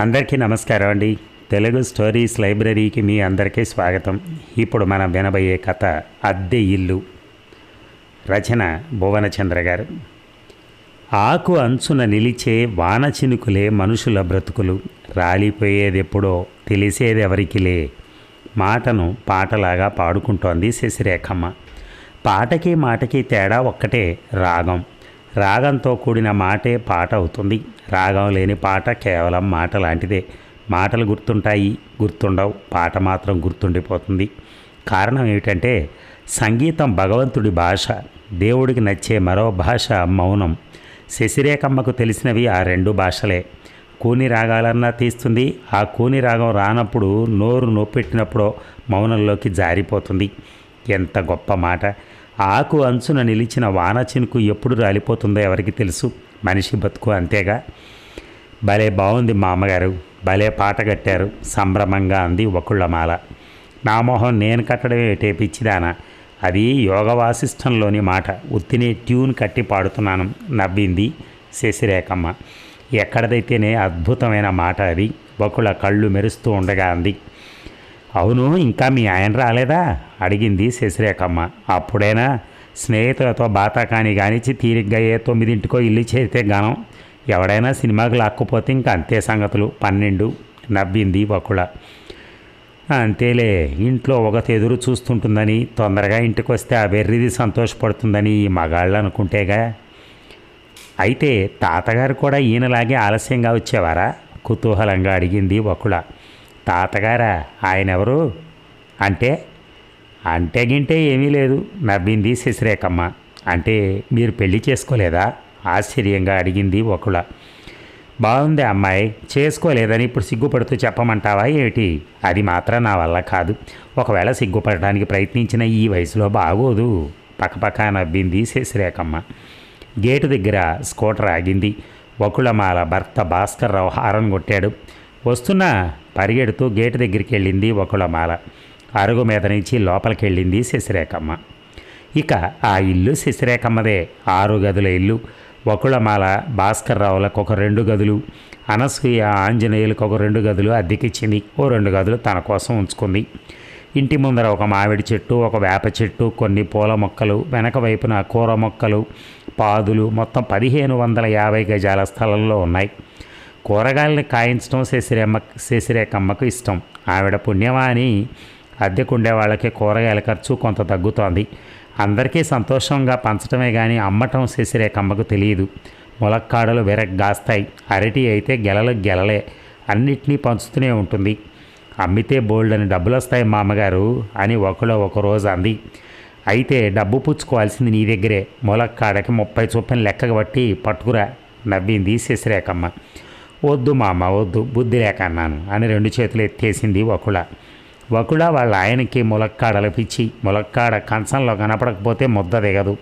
అందరికీ నమస్కారం అండి. తెలుగు స్టోరీస్ లైబ్రరీకి మీ అందరికీ స్వాగతం. ఇప్పుడు మనం వినబోయే కథ అద్దె ఇల్లు. రచన భువనచంద్ర గారు. ఆకు అంచున నిలిచే వాన చినుకులే మనుషుల బ్రతుకులు. రాలిపోయేదెప్పుడో తెలిసేదెవరికిలే మాటను పాటలాగా పాడుకుంటోంది శశిరేఖమ్మ. పాటకి మాటకి తేడా ఒక్కటే రాగం. రాగంతో కూడిన మాటే పాట అవుతుంది. రాగం లేని పాట కేవలం మాట లాంటిదే మాటలు గుర్తుంటాయి గుర్తుండవు. పాట మాత్రం గుర్తుండిపోతుంది. కారణం ఏమిటంటే సంగీతం భగవంతుడి భాష దేవుడికి నచ్చే మరో భాష మౌనం. శశిరేఖమ్మకు తెలిసినవి ఆ రెండు భాషలే. కూని రాగాలన్నా తీస్తుంది. ఆ కూని రాగం రానప్పుడు నోరు నొప్పెట్టినప్పుడో మౌనంలోకి జారిపోతుంది. ఎంత గొప్ప మాట! ఆకు అంచున నిలిచిన వాన చినుకు ఎప్పుడు రాలిపోతుందో ఎవరికి తెలుసు? మనిషి బతుకు అంతేగా? భలే బాగుంది మా అమ్మగారు. భలే పాట కట్టారు. సంభ్రమంగా అంది ఒకళ్ళమాల నా మొహం నేను కట్టడమే టేపిచ్చిదానా అది యోగ వాసిష్టంలోని మాట. ఉత్తినే ట్యూన్ కట్టి పాడుతున్నాను నవ్వింది శశిరేఖమ్మ. ఎక్కడదైతేనే అద్భుతమైన మాట అది. ఒకళ్ళ కళ్ళు మెరుస్తూ ఉండగా అంది. అవును ఇంకా మీ ఆయన రాలేదా? అడిగింది శశిరేఖమ్మ. అప్పుడేనా? స్నేహితులతో బాతాకాని కానిచ్చి తీరిగ్గా ఏ తొమ్మిదింటికో ఇల్లు చేరితే గానం. ఎవడైనా సినిమాకి లాక్కుపోతే ఇంక అంతే సంగతులు. పన్నెండు నవ్వింది ఒకళ్ళ అంతేలే ఇంట్లో ఒకటి ఎదురు చూస్తుంటుందని తొందరగా ఇంటికి వస్తే ఆ వెర్రిది సంతోషపడుతుందని ఈ మగాళ్ళు అనుకుంటేగా. అయితే తాతగారు కూడా ఈయనలాగే ఆలస్యంగా వచ్చేవారా? కుతూహలంగా అడిగింది ఒకళ తాతగారా ఆయన ఎవరు అంటే అంటే గింటే ఏమీ లేదు నవ్వింది శశిరేఖమ్మ. అంటే మీరు పెళ్ళి చేసుకోలేదా? ఆశ్చర్యంగా అడిగింది ఒకళ బాగుంది అమ్మాయి చేసుకోలేదని ఇప్పుడు సిగ్గుపడుతూ చెప్పమంటావా ఏమిటి? అది మాత్రం నా వల్ల కాదు. ఒకవేళ సిగ్గుపడటానికి ప్రయత్నించిన ఈ వయసులో బాగోదు. పక్కపక్క నవ్వింది శశిరేఖమ్మ. గేటు దగ్గర స్కూటర్ ఆగింది. వకుళమాల భర్త భాస్కర్రావు హారన్ కొట్టాడు. వస్తున్నా పరిగెడుతూ గేటు దగ్గరికి వెళ్ళింది వకుళమాల అరుగు మీద నుంచి లోపలికి వెళ్ళింది శశిరేఖమ్మ. ఇక ఆ ఇల్లు శశిరేఖమ్మదే. ఆరు గదుల ఇల్లు. వకుళమాల భాస్కర్రావులకు ఒక రెండు గదులు. అనసూయ ఆంజనేయులకు ఒక రెండు గదులు. అద్దెకిచ్చింది ఓ రెండు గదులు తన కోసం ఉంచుకుంది. ఇంటి ముందర ఒక మామిడి చెట్టు ఒక వేప చెట్టు కొన్ని పూల మొక్కలు వెనక వైపున కూర మొక్కలు పాదులు మొత్తం పదిహేను వందల యాభై గజాల స్థలంలో ఉన్నాయి. కూరగాయలను కాయించడం శశిరేమ్మ శశిరేఖమ్మకు ఇష్టం. ఆవిడ పుణ్యమా అని అద్దెకుండే వాళ్ళకి కూరగాయల ఖర్చు కొంత తగ్గుతోంది. అందరికీ సంతోషంగా పంచటమే కానీ అమ్మటం శశిరేఖమ్మకు తెలియదు ములక్కాడలు విరగ్గాస్తాయి. అరటి అయితే గెలలు గెలలే. అన్నిటినీ పంచుతూనే ఉంటుంది. అమ్మితే బోల్డ్ అని డబ్బులు వస్తాయి మామగారు అని ఒకలో ఒక రోజు అంది. అయితే డబ్బు పుచ్చుకోవాల్సింది నీ దగ్గరే. ములక్కాడకి ముప్పై చొప్పున లెక్క బట్టి పట్టుకురా నవ్వింది శశిరేఖమ్మ. వద్దు మామ వద్దు బుద్ధి లేక అన్నాను. అని రెండు చేతులు ఎత్తేసింది వకుళ. వకుళ వాళ్ళ ఆయనకి ములక్కాడలు పిచ్చి. ములక్కాడ కంచంలో కనపడకపోతే ముద్ద దిగదు.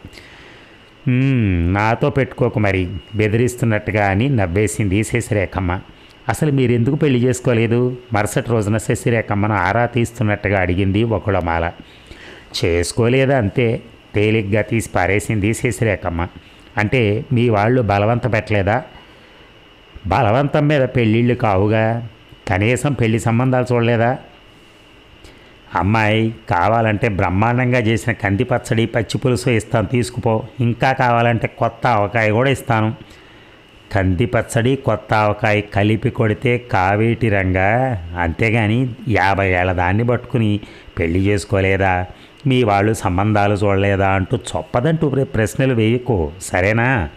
నాతో పెట్టుకోకు మరి. బెదిరిస్తున్నట్టుగా అని నవ్వేసింది శశిరేఖమ్మ. అసలు మీరెందుకు పెళ్ళి చేసుకోలేదు? మరుసటి రోజున శశిరేఖమ్మను ఆరా తీస్తున్నట్టుగా అడిగింది ఒకళమాల చేసుకోలేదా అంతే. తేలిగ్గా తీసి పారేసింది శశిరేఖమ్మ. అంటే మీ వాళ్ళు బలవంత పెట్టలేదా? బలవంతం మీద పెళ్ళిళ్ళు కావుగా? కనీసం పెళ్ళి సంబంధాలు చూడలేదా? అమ్మాయి కావాలంటే బ్రహ్మాండంగా చేసిన కంది పచ్చడి పచ్చి పులుసు ఇస్తాను తీసుకుపో. ఇంకా కావాలంటే కొత్త ఆవకాయ కూడా ఇస్తాను. కంది పచ్చడి కొత్త ఆవకాయ కలిపి కొడితే కావేటి రంగా? అంతేగాని యాభై ఏళ్ళ దాన్ని పట్టుకుని పెళ్ళి చేసుకోలేదా? మీ వాళ్ళు సంబంధాలు చూడలేదా అంటూ చొప్పదంటూ ప్రశ్నలు వేయకు. సరేనా?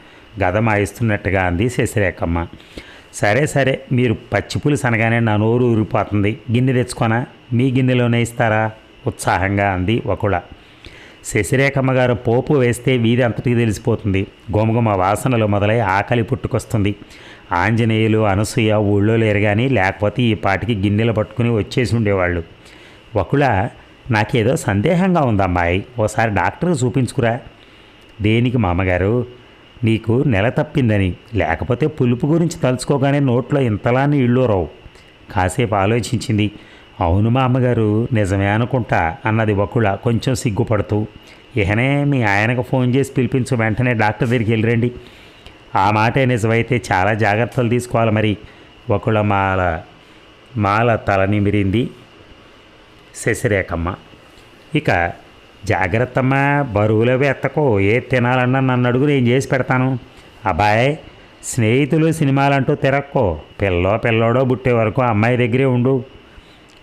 గదమాయిస్తున్నట్టుగా అంది శశిరేఖమ్మ. సరే సరే మీరు పచ్చిపులుసు అనగానే నా నోరు ఊరిపోతుంది. గిన్నె తెచ్చుకోనా? మీ గిన్నెలోనే ఇస్తారా? ఉత్సాహంగా అంది ఒకళ శశిరేఖమ్మ గారు పోపు వేస్తే వీధి అంతటికి తెలిసిపోతుంది. గుమగుమ వాసనలు మొదలై ఆకలి పుట్టుకొస్తుంది. ఆంజనేయులు అనసూయ ఊళ్ళో లేరు కానీ లేకపోతే ఈ పాటికి గిన్నెలు పట్టుకుని వచ్చేసి ఉండేవాళ్ళు. ఒకళ నాకేదో సందేహంగా ఉందమ్మాయి. ఓసారి డాక్టర్కి చూపించుకురా. దేనికి మామగారు? నీకు నెల తప్పిందని. లేకపోతే పులుపు గురించి తలుచుకోగానే నోట్లో ఇంతలా నీళ్ళు రావు. కాసేపు ఆలోచించింది. అవును మా అమ్మగారు నిజమే అనుకుంటా అన్నది ఒకళ్ళ కొంచెం సిగ్గుపడుతూ. ఇహనే మీ ఆయనకు ఫోన్ చేసి పిలిపించు వెంటనే డాక్టర్ దగ్గరికి వెళ్ళిరండి. ఆ మాటే నిజమైతే చాలా జాగ్రత్తలు తీసుకోవాలి మరి. ఒకళ్ళ మాల మాల తల నిమిరింది శశిరేఖమ్మ. ఇక జాగ్రత్తమ్మా బరువులవి ఎత్తకో ఏ తినాలన్నా నన్ను అడుగు నేను చేసి పెడతాను. అబ్బాయ్ స్నేహితులు సినిమాలంటూ తిరక్కో పిల్లో పిల్లోడో బుట్టే వరకు అమ్మాయి దగ్గరే ఉండు.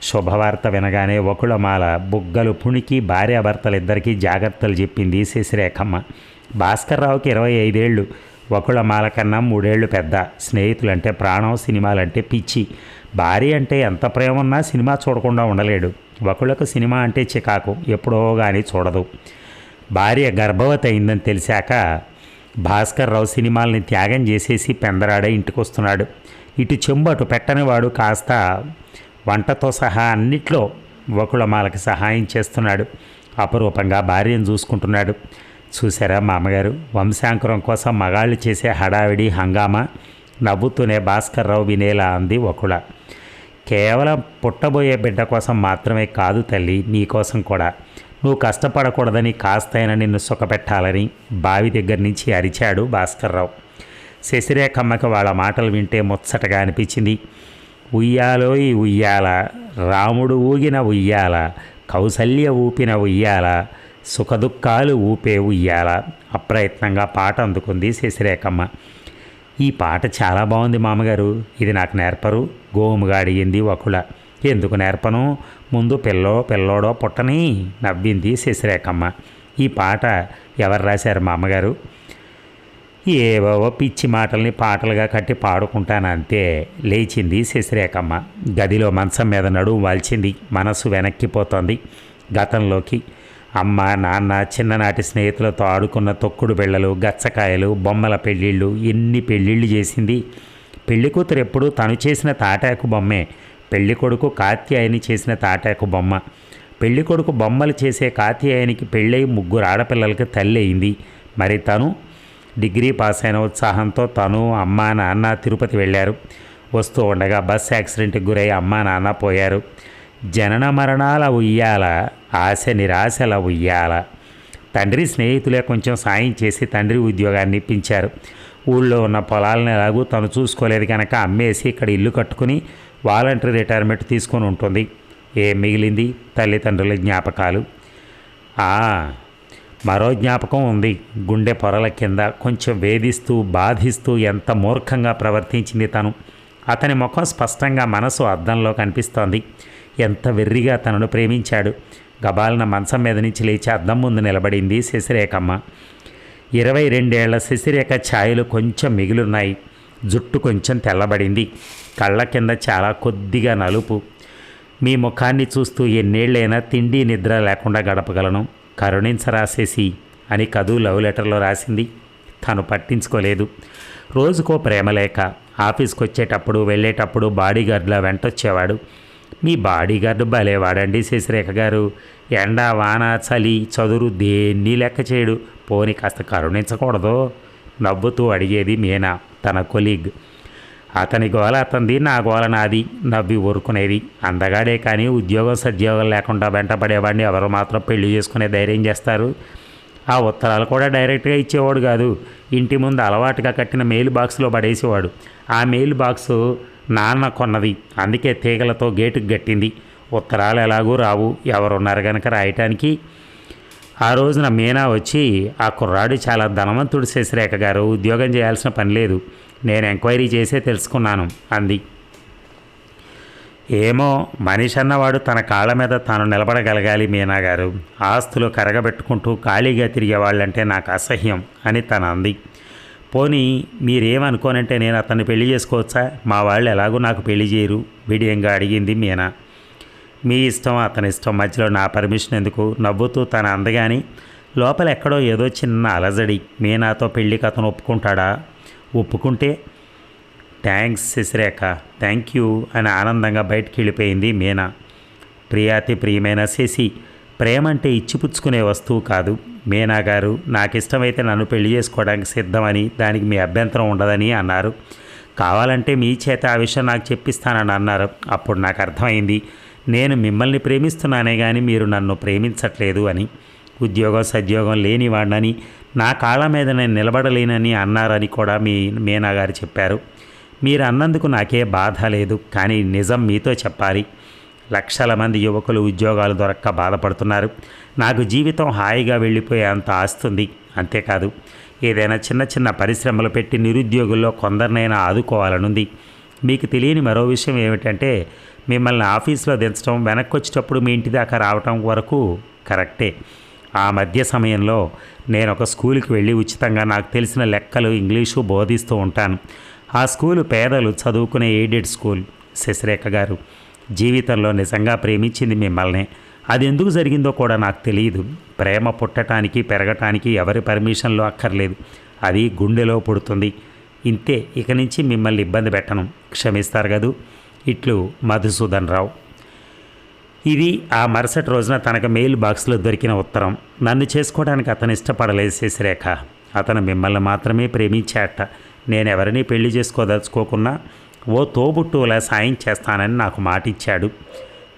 శుభవార్త వినగానే ఒకళ్ళమాల బుగ్గలు పుణికి భార్యాభర్తలిద్దరికీ జాగ్రత్తలు చెప్పింది శశిరేఖమ్మ. భాస్కర్రావుకి ఇరవై ఐదేళ్ళు ఒకళ్ళమాల కన్నా మూడేళ్ళు పెద్ద. స్నేహితులంటే ప్రాణం సినిమాలంటే పిచ్చి. భార్య అంటే ఎంత ప్రేమ ఉన్నా సినిమా చూడకుండా ఉండలేడు. ఒకళ్ళకు సినిమా అంటే చికాకు ఎప్పుడో కానీ చూడదు. భార్య గర్భవతి అయిందని తెలిసాక భాస్కర్ రావు సినిమాలని త్యాగం చేసేసి పెందరాడ ఇంటికి వస్తున్నాడు ఇటు చెంబు అటు పెట్టనివాడు కాస్త వంటతో సహా అన్నిట్లో ఒకళ్ళమాలకి సహాయం చేస్తున్నాడు. అపరూపంగా భార్యను చూసుకుంటున్నాడు. చూసారా మామగారు? వంశాంకురం కోసం మగాళ్ళు చేసే హడావిడి హంగామా నవ్వుతూనే భాస్కర్ రావు వినేలా అంది ఒకళ కేవలం పుట్టబోయే బిడ్డ కోసం మాత్రమే కాదు తల్లి నీకోసం కూడా. నువ్వు కష్టపడకూడదని కాస్తైనా నిన్ను సుఖపెట్టాలని బావి దగ్గర నుంచి అరిచాడు భాస్కర్రావు. శశిరేఖమ్మకి వాళ్ళ మాటలు వింటే ముచ్చటగా అనిపించింది. ఉయ్యాలో ఈ ఉయ్యాల రాముడు ఊగిన ఉయ్యాల కౌసల్య ఊపిన ఉయ్యాల సుఖదుఖాలు ఊపే ఉయ్యాల అప్రయత్నంగా పాట అందుకుంది శశిరేఖమ్మ. ఈ పాట చాలా బాగుంది మామగారు. ఇది నాకు నేర్పరు. గోముగా అడిగింది ఒకళ ఎందుకు నేర్పను? ముందు పిల్లో పిల్లోడో పుట్టని నవ్వింది శశిరేఖమ్మ. ఈ పాట ఎవరు రాశారు మా అమ్మగారు ఏవోవో పిచ్చి మాటల్ని పాటలుగా కట్టి పాడుకుంటాను అంతే లేచింది శశిరేఖమ్మ. గదిలో మంచం మీద నడుము వాల్చింది. మనసు వెనక్కిపోతోంది. గతంలోకి అమ్మ నాన్న చిన్ననాటి స్నేహితులతో ఆడుకున్న తొక్కుడు బిళ్ళలు గచ్చకాయలు బొమ్మల పెళ్ళిళ్ళు ఎన్ని పెళ్ళిళ్ళు చేసింది? పెళ్ళి కూతురు ఎప్పుడు తను చేసిన తాటాకు బొమ్మే. పెళ్ళి కొడుకు కాత్యాయని చేసిన తాటాకు బొమ్మ. పెళ్ళి కొడుకు బొమ్మలు చేసే కాత్యాయనికి పెళ్ళై ముగ్గురు ఆడపిల్లలకి తల్లి అయింది. మరి తను? డిగ్రీ పాస్ అయిన ఉత్సాహంతో తను అమ్మ నాన్న తిరుపతి వెళ్ళారు. వస్తూ ఉండగా బస్ యాక్సిడెంట్కి గురై అమ్మ నాన్న పోయారు. జనన మరణాల ఉయ్యాల ఆశ నిరాశల ఉయ్యాల. తండ్రి స్నేహితులే కొంచెం సాయం చేసి తండ్రి ఉద్యోగాన్ని ఇప్పించారు. ఊళ్ళో ఉన్న పొలాలను ఎలాగూ తను చూసుకోలేదు కనుక అమ్మేసి ఇక్కడ ఇల్లు కట్టుకుని వాలంటరీ రిటైర్మెంట్ తీసుకొని ఉంటుంది. ఏం మిగిలింది? తల్లిదండ్రుల జ్ఞాపకాలు. మరో జ్ఞాపకం ఉంది. గుండె పొరల కింద కొంచెం వేధిస్తూ బాధిస్తూ ఎంత మూర్ఖంగా ప్రవర్తించింది తను. అతని ముఖం స్పష్టంగా మనసు అద్దంలో కనిపిస్తోంది. ఎంత వెర్రిగా తనను ప్రేమించాడు. గబాలన మంచం మీద నుంచి లేచి అద్దం ముందు నిలబడింది శశిరేఖమ్మ. ఇరవై రెండేళ్ళ శశిరేఖ ఛాయలు కొంచెం మిగిలున్నాయి. జుట్టు కొంచెం తెల్లబడింది. కళ్ళ కింద చాలా కొద్దిగా నలుపు. మీ ముఖాన్ని చూస్తూ ఎన్నేళ్ళైనా తిండి నిద్ర లేకుండా గడపగలను. కరుణించరాసేసి అని కదు లవ్ లెటర్లో రాసింది. తను పట్టించుకోలేదు. రోజుకో ప్రేమలేఖ ఆఫీస్కి వచ్చేటప్పుడు వెళ్ళేటప్పుడు బాడీగార్డ్లా వెంటొచ్చేవాడు. మీ బాడీగార్డు భలేవాడండి శశిరేఖ గారు. ఎండ వాన చలి చదురు దేన్ని లెక్క చేయడు. పోని కాస్త కరుణించకూడదు. నవ్వుతూ అడిగేది మీనా తన కొలీగ్. అతని గోల అతంది నా గోల నాది నవ్వి ఊరుకునేది. అందగాడే కానీ ఉద్యోగం సద్యోగం లేకుండా వెంటపడేవాడిని ఎవరు మాత్రం పెళ్ళి చేసుకునే ధైర్యం చేస్తారు? ఆ ఉత్తరాలు కూడా డైరెక్ట్గా ఇచ్చేవాడు కాదు. ఇంటి ముందు అలవాటుగా కట్టిన మెయిల్ బాక్స్లో పడేసేవాడు. ఆ మెయిల్ బాక్సు నాన్న కొన్నది. అందుకే తీగలతో గేటుకు గట్టింది. ఉత్తరాలు ఎలాగూ రావు. ఎవరున్నారు కనుక రాయటానికి. ఆ రోజున మీనా వచ్చి ఆ కుర్రాడు చాలా ధనవంతుడు శశిరేఖ గారు. ఉద్యోగం చేయాల్సిన పని లేదు. నేను ఎంక్వైరీ చేసే తెలుసుకున్నాను అంది. ఏమో మనిషి అన్నవాడు తన కాళ్ళ మీద తాను నిలబడగలగాలి మీనా గారు. ఆస్తులు కరగబెట్టుకుంటూ ఖాళీగా తిరిగే వాళ్ళంటే నాకు అసహ్యం అని తన అంది. పోనీ మీరేమనుకోనంటే నేను అతన్ని పెళ్ళి చేసుకోవచ్చా? మా వాళ్ళు ఎలాగో నాకు పెళ్ళి చేయరు విడియంగా అడిగింది మీనా. మీ ఇష్టం అతని ఇష్టం మధ్యలో నా పర్మిషన్ ఎందుకు? నవ్వుతూ తన అందగాని లోపల ఎక్కడో ఏదో చిన్న అలజడి మీనాతో పెళ్ళికి అతను ఒప్పుకుంటాడా? ఒప్పుకుంటే థ్యాంక్స్ శశిరేఖ థ్యాంక్ యూ అని ఆనందంగా బయటికి వెళ్ళిపోయింది మీనా. ప్రియాతి ప్రియమైన శశి ప్రేమ అంటే ఇచ్చిపుచ్చుకునే వస్తువు కాదు. మీనా గారు నాకు ఇష్టమైతే నన్ను పెళ్ళి చేసుకోవడానికి సిద్ధమని దానికి మీ అభ్యంతరం ఉండదని అన్నారు. కావాలంటే మీ చేత ఆ విషయం నాకు చెప్పిస్తానని అన్నారు. అప్పుడు నాకు అర్థమైంది నేను మిమ్మల్ని ప్రేమిస్తున్నానే కానీ మీరు నన్ను ప్రేమించట్లేదు అని. ఉద్యోగం సద్యోగం లేనివాడినని నా కాళ్ళ మీద నేను నిలబడలేనని అన్నారని కూడా మీ మీనా గారు చెప్పారు. మీరు అన్నందుకు నాకే బాధ లేదు కానీ నిజం మీతో చెప్పాలి. లక్షల మంది యువకులు ఉద్యోగాలు దొరక్క బాధపడుతున్నారు. నాకు జీవితం హాయిగా వెళ్ళిపోయే అంత ఆస్తుంది. అంతేకాదు ఏదైనా చిన్న చిన్న పరిశ్రమలు పెట్టి నిరుద్యోగుల్లో కొందరినైనా ఆదుకోవాలనుంది. మీకు తెలియని మరో విషయం ఏమిటంటే మిమ్మల్ని ఆఫీస్లో దించడం వెనక్కి వచ్చేటప్పుడు మీ ఇంటి దాకా రావటం వరకు కరెక్టే. ఆ మధ్య సమయంలో నేను ఒక స్కూల్కి వెళ్ళి ఉచితంగా నాకు తెలిసిన లెక్కలు ఇంగ్లీషు బోధిస్తూ ఉంటాను. ఆ స్కూలు పేదలు చదువుకునే ఎయిడెడ్ స్కూల్ శశిరేఖ గారు. జీవితంలో నిజంగా ప్రేమించింది మిమ్మల్ని. అది ఎందుకు జరిగిందో కూడా నాకు తెలియదు. ప్రేమ పుట్టడానికి పెరగటానికి ఎవరి పర్మిషన్లో అక్కర్లేదు. అది గుండెలో పుడుతుంది. ఇంతే ఇక నుంచి మిమ్మల్ని ఇబ్బంది పెట్టను. క్షమిస్తారు కదూ? ఇట్లు మధుసూదన్ రావు. ఇది ఆ మరుసటి రోజున తనకు మెయిల్ బాక్స్లో దొరికిన ఉత్తరం. నన్ను చేసుకోవడానికి అతను ఇష్టపడలేదు శశిరేఖ అతను మిమ్మల్ని మాత్రమే ప్రేమించాట నేనెవరిని పెళ్ళి చేసుకోదలుచుకోకున్నా ఓ తోబుట్టువులా సాయం చేస్తానని నాకు మాటిచ్చాడు.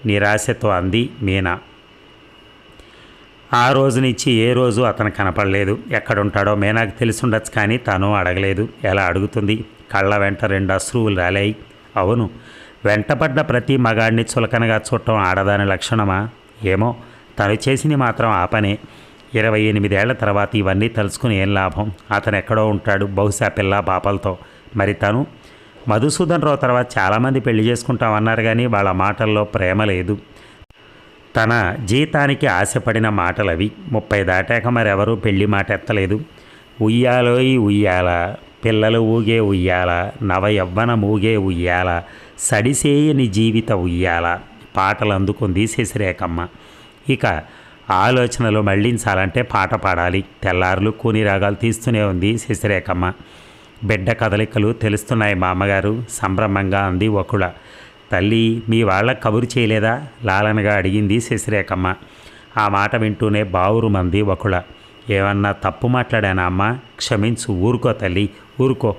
నిరాశతో అంది మీనా. ఆ రోజు నుంచి ఏ రోజు అతను కనపడలేదు. ఎక్కడుంటాడో మీనాకు తెలిసుండొచ్చు కానీ తను అడగలేదు. ఎలా అడుగుతుంది? కళ్ళ వెంట రెండు అశ్రువులు రాలాయి. అవును వెంటపడ్డ ప్రతి మగాడిని చులకనగా చూడటం ఆడదాని లక్షణమా? ఏమో తను చేసింది మాత్రం ఆ పనే. ఇరవై ఎనిమిదేళ్ళ తర్వాత ఇవన్నీ తలుచుకుని ఏం లాభం? అతను ఎక్కడో ఉంటాడు బహుశా పిల్ల పాపలతో మరి తను? మధుసూదన్ రావు తర్వాత చాలామంది పెళ్ళి చేసుకుంటామన్నారు కానీ వాళ్ళ మాటల్లో ప్రేమ లేదు. తన జీతానికి ఆశపడిన మాటలవి. ముప్పై దాటాక మరెవరూ పెళ్ళి మాట ఎత్తలేదు. ఉయ్యాలోయి ఉయ్యాల పిల్లలు ఊగే ఉయ్యాల నవ యవ్వన ఊగే ఉయ్యాల సడిసేయని జీవిత ఉయ్యాల పాటలు అందుకుంది శశిరేఖమ్మ. ఇక ఆలోచనలు మళ్ళించాలంటే పాట పాడాలి. తెల్లారులు కూని రాగాలు తీస్తూనే ఉంది శశిరేఖమ్మ. బిడ్డ కదలికలు తెలుస్తున్నాయి మామగారు. సంభ్రమంగా అంది ఒకళ తల్లి మీ వాళ్ళ కబురు చేయలేదా? లాలనగా అడిగింది శశిరేఖమ్మ. ఆ మాట వింటూనే బావురు మంది ఒకళ ఏమన్నా తప్పు మాట్లాడానా అమ్మ? క్షమించు ఊరుకో తల్లి ఊరుకో.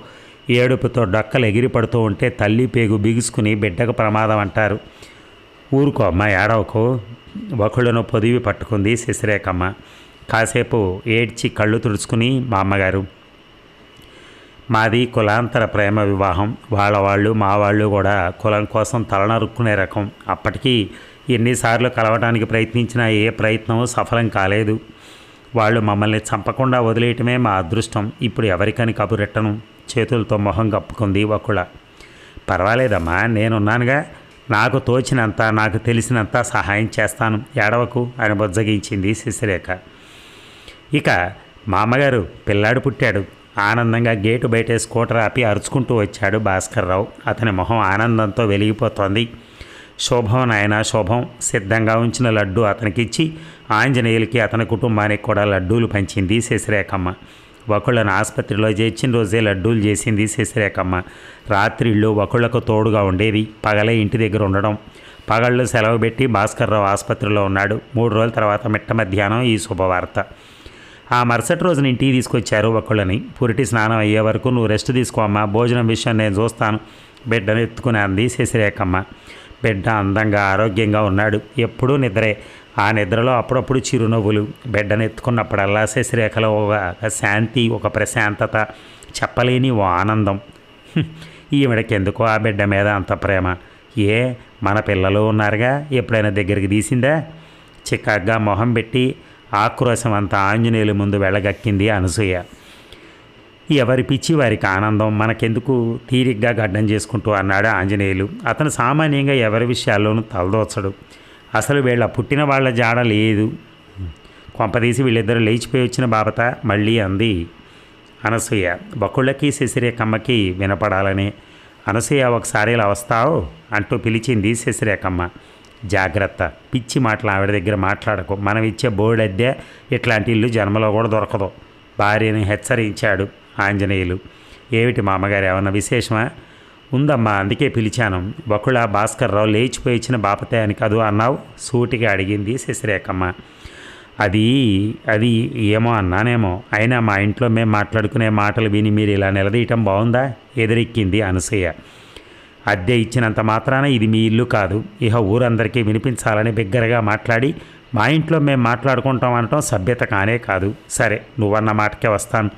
ఏడుపుతో డొక్కలు ఎగిరిపడుతూ ఉంటే తల్లి పేగు బిగుసుకుని బిడ్డకు ప్రమాదం అంటారు. ఊరుకో అమ్మ ఏడవకు. ఒకళ్ళను పొదివి పట్టుకుంది శశిరేఖమ్మ. కాసేపు ఏడ్చి కళ్ళు తుడుచుకుని మా అమ్మగారు మాది కులాంతర ప్రేమ వివాహం. వాళ్ళ వాళ్ళు మా వాళ్ళు కూడా కులం కోసం తలనరుక్కునే రకం. అప్పటికీ ఎన్నిసార్లు కలవడానికి ప్రయత్నించినా ఏ ప్రయత్నం సఫలం కాలేదు. వాళ్ళు మమ్మల్ని చంపకుండా వదిలేయటమే మా అదృష్టం. ఇప్పుడు ఎవరికని కబురెట్టను చేతులతో మొహం కప్పుకుంది ఒకళ్ళ పర్వాలేదమ్మా నేనున్నానుగా. నాకు తోచినంత నాకు తెలిసినంత సహాయం చేస్తాను. ఏడవకు అని బుజ్జగించింది శిశిరేఖ. ఇక మా అమ్మగారు పిల్లాడు పుట్టాడు. ఆనందంగా గేటు బయటే స్కూటర్ ఆపి అరుచుకుంటూ వచ్చాడు భాస్కర్రావు. అతని మొహం ఆనందంతో వెలిగిపోతోంది. శోభం నాయన శోభం. సిద్ధంగా ఉంచిన లడ్డు అతనికిచ్చి ఆంజనేయులకి అతని కుటుంబానికి కూడా లడ్డూలు పంచింది శశిరేఖమ్మ. ఒకళ్ళను ఆసుపత్రిలో చేర్చిన రోజే లడ్డూలు చేసింది శశిరేఖమ్మ. రాత్రిళ్ళు ఒకళ్ళకు తోడుగా ఉండేది పగలే ఇంటి దగ్గర ఉండడం. పగళ్ళు సెలవు పెట్టి భాస్కర్రావు ఆసుపత్రిలో ఉన్నాడు. మూడు రోజుల తర్వాత మిట్ట మధ్యాహ్నం ఈ శుభవార్త. ఆ మరుసటి రోజున ఇంటికి తీసుకొచ్చారు ఒకళ్ళని. పురిటి స్నానం అయ్యే వరకు నువ్వు రెస్ట్ తీసుకో అమ్మా. భోజనం విషయం నేను చూస్తాను. బిడ్డను ఎత్తుకుని అంది శశిరేఖమ్మ. బిడ్డ అందంగా ఆరోగ్యంగా ఉన్నాడు. ఎప్పుడూ నిద్రే. ఆ నిద్రలో అప్పుడప్పుడు చిరునవ్వులు. బిడ్డను ఎత్తుకున్నప్పుడల్లా శశిరేఖలో ఒక శాంతి ఒక ప్రశాంతత చెప్పలేని ఓ ఆనందం. ఈవిడకెందుకో ఆ బిడ్డ మీద అంత ప్రేమ? ఏ? మన పిల్లలు ఉన్నారుగా? ఎప్పుడైనా దగ్గరికి తీసిందా? చికాగ్గా మొహం పెట్టి ఆక్రోశం అంతా ఆంజనేయుల ముందు వెళ్ళగక్కింది అనసూయ. ఎవరి పిచ్చి వారికి ఆనందం మనకెందుకు తీరిగ్గా గడ్డం చేసుకుంటూ అన్నాడు ఆంజనేయులు. అతను సామాన్యంగా ఎవరి విషయాల్లోనూ తలదోచడు. అసలు వీళ్ళ పుట్టిన వాళ్ళ జాడ లేదు. కొంపదీసి వీళ్ళిద్దరూ లేచిపోయి వచ్చిన బాబత మళ్ళీ అంది అనసూయ బకుళ్ళకి శశిరేఖమ్మకి వినపడాలని. అనసూయ ఒకసారి ఇలా వస్తావు? అంటూ పిలిచింది శశిరేఖమ్మ. జాగ్రత్త. పిచ్చి మాటలు ఆవిడ దగ్గర మాట్లాడకు. మనం ఇచ్చే బోర్డు అద్దె ఇట్లాంటి ఇల్లు జన్మలో కూడా దొరకదు. భార్యని హెచ్చరించాడు ఆంజనేయులు. ఏమిటి మామగారు ఏమన్నా విశేషమా? ఉందమ్మా అందుకే పిలిచాను. బకుళ భాస్కర్రావు లేచిపోయి ఇచ్చిన బాపతే అని కదూ అన్నావు? సూటిగా అడిగింది శశిరేఖమ్మ. అది అది ఏమో అన్నానేమో. అయినా మా ఇంట్లో మేము మాట్లాడుకునే మాటలు విని మీరు ఇలా నిలదీయటం బాగుందా? ఎదురెక్కింది అనసూయ. అద్దె ఇచ్చినంత మాత్రాన ఇది మీ ఇల్లు కాదు. ఇహ ఊరందరికీ వినిపించాలని బిగ్గరగా మాట్లాడి మా ఇంట్లో మేము మాట్లాడుకుంటాం అనటం సభ్యత కానే కాదు. సరే నువ్వన్న మాటకే వస్తాను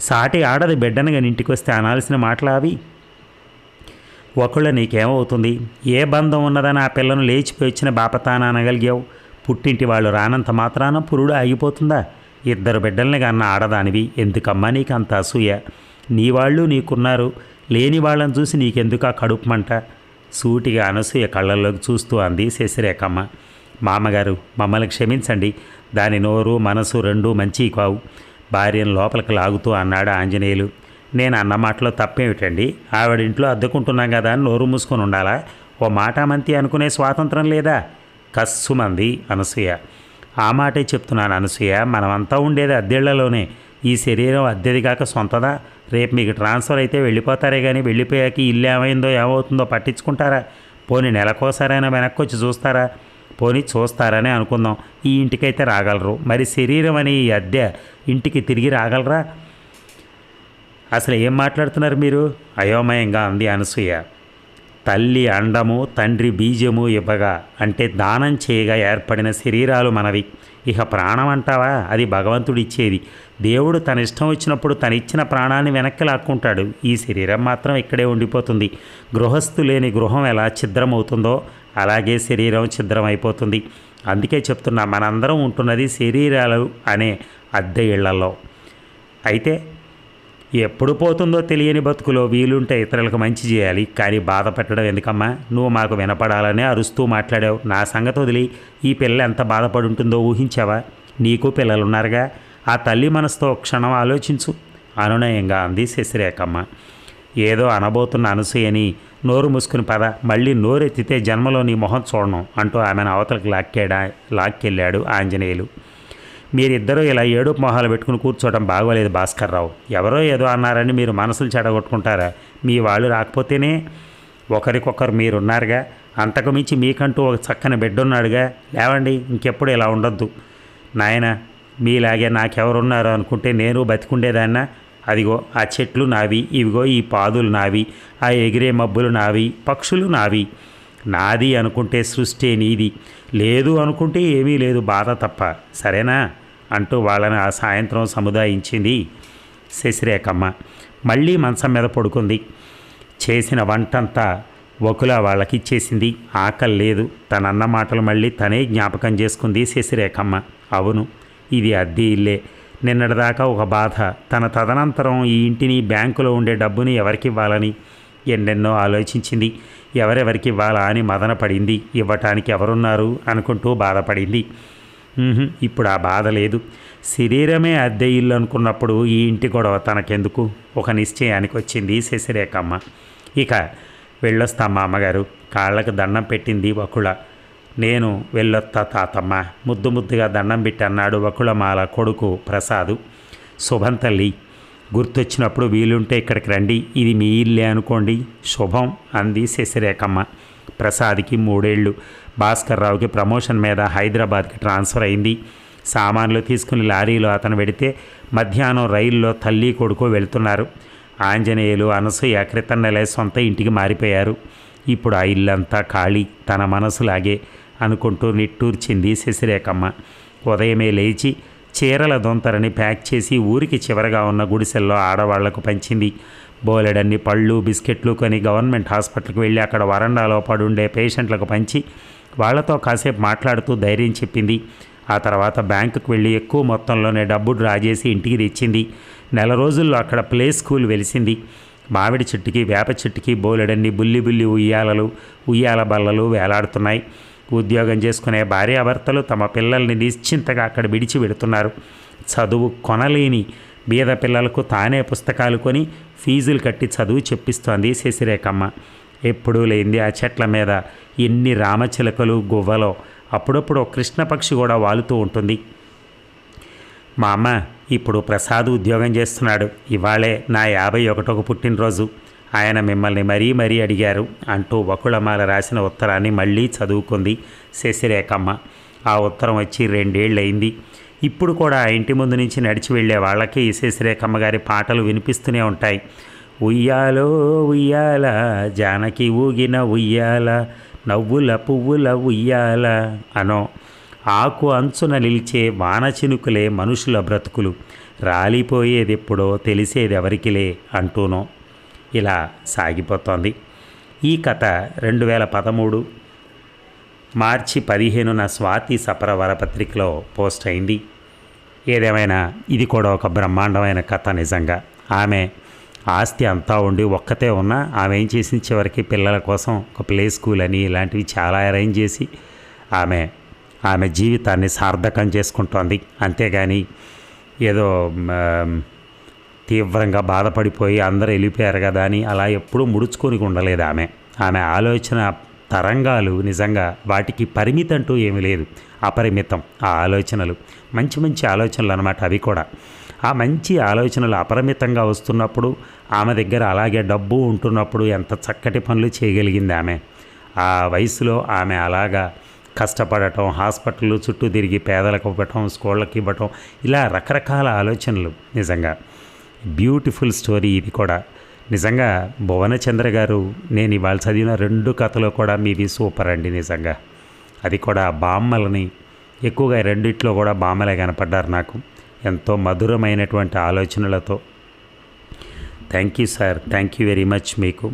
సాటి ఆడది బిడ్డను ఇంటికి వస్తే అనాల్సిన మాటలు అవి? ఒకళ్ళు నీకేమవుతుంది? ఏ బంధం ఉన్నదని ఆ పిల్లను లేచిపోయి వచ్చిన బాపతాన అనగలిగావు? పుట్టింటి వాళ్ళు రానంత మాత్రాన పురుడు ఆగిపోతుందా? ఇద్దరు బిడ్డల్ని కన్న ఆడదానివి. ఎందుకమ్మా నీకు అంత అసూయ? నీ వాళ్ళు నీకున్నారు. లేని వాళ్ళని చూసి నీకెందుకు ఆ కడుపు మంట? సూటిగా అనసూయ కళ్ళల్లోకి చూస్తూ అంది శశిరేఖమ్మ. మామగారు మమ్మల్ని క్షమించండి. దాని నోరు మనసు రెండూ మంచి కావు. భార్యను లోపలికి లాగుతూ అన్నాడు ఆంజనేయులు. నేను అన్న మాటలో తప్పేమిటండి? ఆవిడింట్లో అద్దెకుంటున్నాం కదా అని నోరు మూసుకొని ఉండాలా? ఓ మాట మంతి అనుకునే స్వాతంత్రం లేదా? కస్సుమంది అనసూయ. ఆ మాటే చెప్తున్నాను అనసూయ. మనమంతా ఉండేది అద్దెళ్ళలోనే. ఈ శరీరం అద్దెది కాక సొంతదా? రేపు మీకు ట్రాన్స్ఫర్ అయితే వెళ్ళిపోతారే కానీ వెళ్ళిపోయాక ఇల్లు ఏమైందో ఏమవుతుందో పట్టించుకుంటారా? పోనీ నెలకోసారైనా వెనక్కి వచ్చి చూస్తారా? పోనీ చూస్తారని అనుకుందాం. ఈ ఇంటికైతే రాగలరు. మరి శరీరం అని ఈ అద్దె ఇంటికి తిరిగి రాగలరా? అసలు ఏం మాట్లాడుతున్నారు మీరు? అయోమయంగా అంది అనసూయ. తల్లి అండము తండ్రి బీజము ఇవ్వగా అంటే దానం చేయగా ఏర్పడిన శరీరాలు మనవి. ఇక ప్రాణం అంటావా? అది భగవంతుడు ఇచ్చేది దేవుడు తన ఇష్టం వచ్చినప్పుడు తనిచ్చిన ప్రాణాన్ని వెనక్కి లాక్కుంటాడు. ఈ శరీరం మాత్రం ఇక్కడే ఉండిపోతుంది. గృహస్థు లేని గృహం ఎలా ఛిద్రమవుతుందో అలాగే శరీరం ఛిద్రమైపోతుంది. అందుకే చెప్తున్నా మనందరం ఉంటున్నది శరీరాలు అనే అద్దె ఇళ్ళలో. అయితే ఎప్పుడు పోతుందో తెలియని బతుకులో వీలుంటే ఇతరులకు మంచి చేయాలి కానీ బాధ పెట్టడం ఎందుకమ్మా? నువ్వు మాకు వినపడాలనే అరుస్తూ మాట్లాడావు. నా సంగతి వదిలి ఈ పిల్ల ఎంత బాధపడుంటుందో ఊహించావా? నీకు పిల్లలున్నారుగా? ఆ తల్లి మనసుతో క్షణం ఆలోచించు. అనునయంగా అంది శశిరేఖమ్మ. ఏదో అనబోతున్న అనసూయని నోరు మూసుకుని పద మళ్ళీ నోరెత్తితే జన్మలో నీ మొహం చూడను అంటూ ఆమెను అవతలకు లాక్కేడా లాక్కెళ్ళాడు ఆంజనేయులు. మీరిద్దరూ ఇలా ఏడుపు మొహాలు పెట్టుకుని కూర్చోవడం బాగోలేదు భాస్కర్ రావు ఎవరో ఏదో అన్నారని మీరు మనసులు చెడగొట్టుకుంటారా? మీ వాళ్ళు రాకపోతేనే ఒకరికొకరు మీరున్నారుగా. అంతకు మించి మీకంటూ ఒక చక్కని బిడ్డ ఉన్నాడుగా లేవండి ఇంకెప్పుడు ఇలా ఉండొద్దు. నాయన మీలాగే నాకెవరున్నారు అనుకుంటే నేను బతికుండేదాన్న. అదిగో ఆ చెట్లు నావి ఇవిగో ఈ పాదులు నావి ఆ ఎగిరే మబ్బులు నావి పక్షులు నావి. నాది అనుకుంటే సృష్టి నీది లేదు అనుకుంటే ఏమీ లేదు బాధ తప్ప. సరేనా? అంటూ వాళ్ళని ఆ సాయంత్రం సముదాయించింది శశిరేఖమ్మ. మళ్ళీ మంచం మీద పడుకుంది. చేసిన వంటంతా వకుల వాళ్ళకి ఇచ్చేసింది ఆకలి లేదు. తనన్న మాటలు మళ్ళీ తనే జ్ఞాపకం చేసుకుంది శశిరేఖమ్మ. అవును ఇది అద్దె ఇల్లే. నిన్నటిదాకా ఒక బాధ. తన తదనంతరం ఈ ఇంటిని బ్యాంకులో ఉండే డబ్బుని ఎవరికి ఇవ్వాలని ఎన్నెన్నో ఆలోచించింది. ఎవరెవరికి ఇవ్వాలా అని మదన పడింది. ఇవ్వటానికి ఎవరున్నారు? అనుకుంటూ బాధపడింది. ఇప్పుడు ఆ బాధ లేదు. శరీరమే అద్దె ఇల్లు అనుకున్నప్పుడు ఈ ఇంటి గొడవ తనకెందుకు? ఒక నిశ్చయానికి వచ్చింది శశిరేఖమ్మ. ఇక వెళ్ళొస్తామ్మా అమ్మగారు. కాళ్ళకు దండం పెట్టింది వకుళ. నేను వెళ్ళొత్తా తాతమ్మ. ముద్దు ముద్దుగా దండం పెట్టి అన్నాడు వకుళమాల కొడుకు ప్రసాదు. శుభం తల్లి. గుర్తొచ్చినప్పుడు వీలుంటే ఇక్కడికి రండి. ఇది మీ ఇల్లే అనుకోండి. శుభం అంది శశిరేఖమ్మ. ప్రసాద్కి మూడేళ్ళు భాస్కర్ రావుకి ప్రమోషన్ మీద హైదరాబాద్కి ట్రాన్స్ఫర్ అయింది. సామాన్లు తీసుకుని లారీలో అతను వెడితే మధ్యాహ్నం రైల్లో తల్లి కొడుకు వెళ్తున్నారు. ఆంజనేయులు అనసూయ క్రితం సొంత ఇంటికి మారిపోయారు. ఇప్పుడు ఆ ఇల్లంతా ఖాళీ. తన మనసులాగే అనుకుంటూ నిట్టూర్చింది శశిరేఖమ్మ. ఉదయమే లేచి చీరల దొంతరని ప్యాక్ చేసి ఊరికి చివరగా ఉన్న గుడిసెల్లో ఆడవాళ్ళకు పంచింది. బోలెడన్ని పళ్ళు బిస్కెట్లు కొని గవర్నమెంట్ హాస్పిటల్కి వెళ్ళి అక్కడ వరండాలో పడుండే పేషెంట్లకు పంచి వాళ్ళతో కాసేపు మాట్లాడుతూ ధైర్యం చెప్పింది. ఆ తర్వాత బ్యాంకుకు వెళ్ళి ఎక్కువ మొత్తంలోనే డబ్బు డ్రా చేసి ఇంటికి తెచ్చింది. నెల రోజుల్లో అక్కడ ప్లే స్కూల్ వెలిసింది. మామిడి చెట్టుకి వేప చెట్టుకి బోలెడన్ని బుల్లి బుల్లి ఉయ్యాలలు ఉయ్యాల బల్లలు వేలాడుతున్నాయి. ఉద్యోగం చేసుకునే భార్యాభర్తలు తమ పిల్లల్ని నిశ్చింతగా అక్కడ విడిచి పెడుతున్నారు చదువు కొనలేని బీద పిల్లలకు తానే పుస్తకాలు కొని ఫీజులు కట్టి చదువు చెప్పిస్తోంది శశిరేఖమ్మ. ఎప్పుడూ లేనిది ఆ చెట్ల మీద ఎన్ని రామచిలకలు గువ్వలో అప్పుడప్పుడు ఒక కృష్ణపక్షి కూడా వాలుతూ ఉంటుంది. మా అమ్మ ఇప్పుడు ప్రసాద్ ఉద్యోగం చేస్తున్నాడు. ఇవాళే నా యాభై ఒకటొక పుట్టినరోజు. ఆయన మిమ్మల్ని మరీ మరీ అడిగారు అంటూ వకుళమాల రాసిన ఉత్తరాన్ని మళ్ళీ చదువుకుంది శశిరేఖమ్మ. ఆ ఉత్తరం వచ్చి రెండేళ్ళయింది ఇప్పుడు కూడా ఆ ఇంటి ముందు నుంచి నడిచి వెళ్ళే వాళ్ళకి శశిరేఖమ్మ గారి పాటలు వినిపిస్తూనే ఉంటాయి. ఉయ్యాలో ఉయ్యాల జానకి ఊగిన ఉయ్యాల నవ్వుల పువ్వుల ఉయ్యాల అనో. ఆకు అంచున నిలిచే వానచినుకులే మనుషుల బ్రతుకులు. రాలిపోయేదెప్పుడో తెలిసేదెవరికిలే అంటూనో. ఇలా సాగిపోతోంది. ఈ కథ రెండు వేల పదమూడు మార్చి పదిహేనున స్వాతి సపర వరపత్రికలో పోస్ట్ అయింది. ఏదేమైనా ఇది కూడా ఒక బ్రహ్మాండమైన కథ నిజంగా. ఆమె ఆస్తి అంతా ఉండి ఒక్కతే ఉన్నా ఆమె ఏం చేసిన చివరికి పిల్లల కోసం ఒక ప్లే స్కూల్ అని ఇలాంటివి చాలా అరేంజ్ చేసి ఆమె ఆమె జీవితాన్ని సార్థకం చేసుకుంటోంది. అంతేగాని ఏదో తీవ్రంగా బాధపడిపోయి అందరూ వెళ్ళిపోయారు కదా అని అలా ఎప్పుడూ ముడుచుకొని ఉండలేదు ఆమె. ఆమె ఆలోచన తరంగాలు నిజంగా వాటికి పరిమితి అంటూ ఏమీ లేదు. అపరిమితం ఆ ఆలోచనలు. మంచి మంచి ఆలోచనలు అన్నమాట అవి కూడా. ఆ మంచి ఆలోచనలు అపరిమితంగా వస్తున్నప్పుడు ఆమె దగ్గర అలాగే డబ్బు ఉంటున్నప్పుడు ఎంత చక్కటి పనులు చేయగలిగింది ఆమె. ఆ వయసులో ఆమె అలాగా కష్టపడటం హాస్పిటల్ చుట్టూ తిరిగి పేదలకు ఇవ్వటం స్కూళ్ళకి ఇవ్వటం ఇలా రకరకాల ఆలోచనలు నిజంగా. బ్యూటిఫుల్ స్టోరీ ఇది కూడా. నిజంగా భువనచంద్ర గారు నేను ఇవాళ చదివిన రెండు కథలు కూడా మీవి సూపర్ అండి నిజంగా. అది కూడా బామ్మలని ఎక్కువగా రెండిట్లో కూడా బామ్మలే కనపడ్డారు నాకు. ఎంతో మధురమైనటువంటి ఆలోచనలతో. Thank you sir. Thank you very much మీకు.